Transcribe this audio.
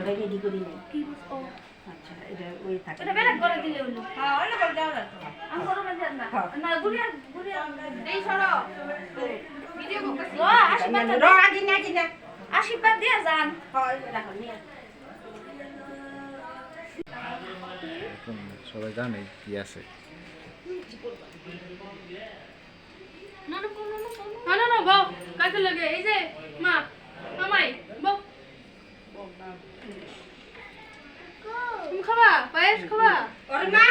ও আচ্ছা এটা ওই থাকে। এটা বেলেগ করে দিলে হলো। হ্যাঁ অন্য করে দেওয়া যাবে আমি বড় মধ্যে না। হ্যাঁ। না গুড়িয়া গুড়িয়া এই সরো। ভিডিও করতেছি। ও আশীর্বাদ র আগে না আগে না আশীর্বাদ দিয়ে যান। হ্যাঁ রাখো নিয়ে। সবাই জানে কি আছে। না না না না না না না বউ কাকে লাগে এই যে মা মামাই বউ পায়েস খাবা ওর মা